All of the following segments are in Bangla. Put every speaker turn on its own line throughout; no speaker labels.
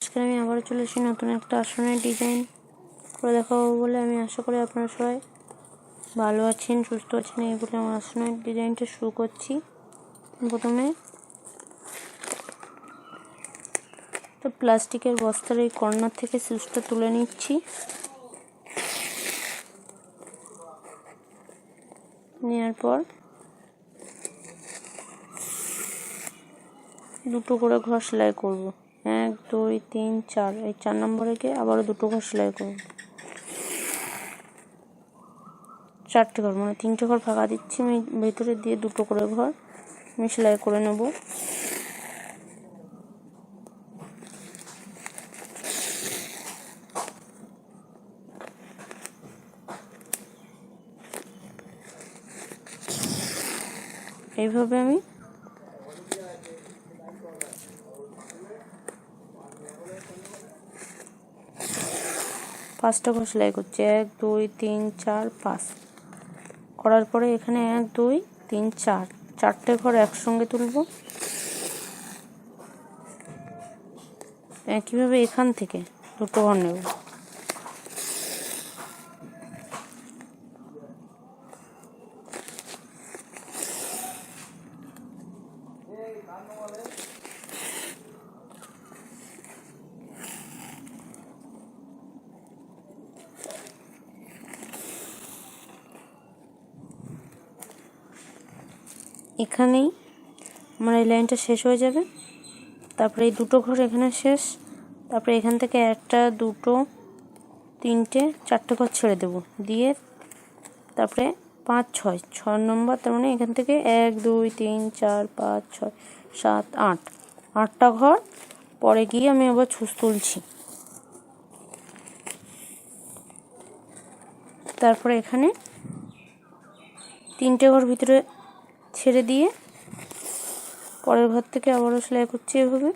আজকে আমি আবারও চলে এসেছি নতুন একটা আসনের ডিজাইন করে দেখাবো বলে আমি আশা করি আপনারা সবাই ভালো আছেন, সুস্থ আছেন এই বলে আমার আসনের ডিজাইনটা শুরু করছি প্রথমে। তো প্লাস্টিকের বস্তার এই কর্নার থেকে সুচটা তুলে নিচ্ছি। নেওয়ার পর দুটো করে ঘর সেলাই করব। এক, দুই, তিন, চার। এই চার নম্বরে গিয়ে আবারও দুটো ঘর সেলাই করব। চারটে ঘর মানে তিনটে ঘর ফাঁকা দিচ্ছি। আমি ভেতরে দিয়ে দুটো করে ঘর আমি সেলাই করে নেব। এইভাবে আমি পাঁচটা ঘর সেলাই করছি এক, দুই, তিন, চার, পাঁচ। করার পরে এখানে এক, দুই, তিন, চার। চারটে ঘর একসঙ্গে তুলব। একইভাবে এখান থেকে দুটো ঘর নেব। এখানেই আমার এই লাইনটা শেষ হয়ে যাবে। তারপরে এই দুটো ঘর এখানে শেষ। তারপরে এখান থেকে একটা, দুটো, তিনটে, চারটে ঘর ছেড়ে দেব। দিয়ে তারপরে পাঁচ, ছয়। ছয় নম্বর, তার মানে এখান থেকে এক, দুই, তিন, চার, পাঁচ, ছয়, সাত, আট। আটটা ঘর, পরে গিয়ে আমি আবার ছুঁচ তুলছি। তারপরে এখানে তিনটে ঘর ভিতরে ছেড়ে দিয়ে পরের ঘর থেকে আবারও সেলাই করছি এভাবে।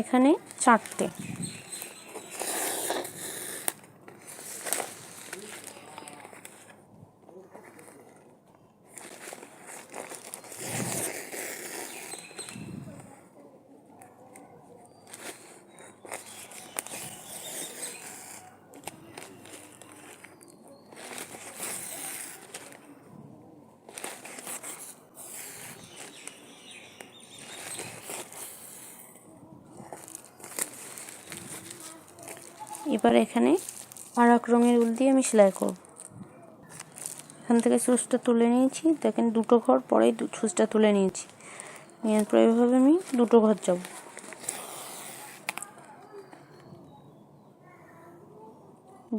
এখানে চারটে। এবার এখানে আর এক রঙের উল দিয়ে আমি সেলাই করব। এখান থেকে সুচটা তুলে নিয়েছি। দেখেন দুটো ঘর পরেই সুচটা তুলে নিয়েছি। নেওয়ার পরে এভাবে আমি দুটো ঘর যাব।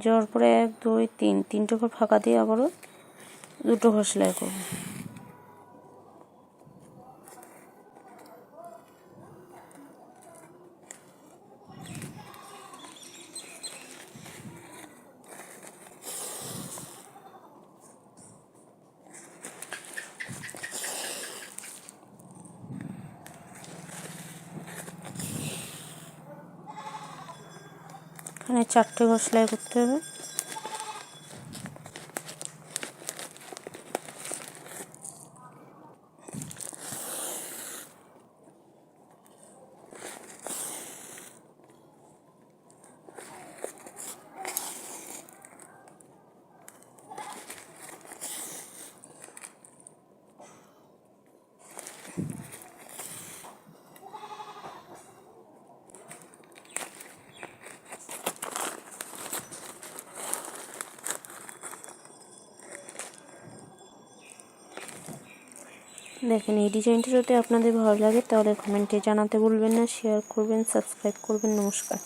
যাওয়ার পরে এক, দুই, তিন, তিনটে ঘর ফাঁকা দিয়ে আবারও দুটো ঘর সেলাই করব। এখানে চারটে ঘর সেলাই করতে হবে। দেখেন, এই ডিজাইনটা যদি আপনাদের ভালো লাগে, তাহলে কমেন্টে জানাতে ভুলবেন না শেয়ার করবেন সাবস্ক্রাইব করবেন, নমস্কার।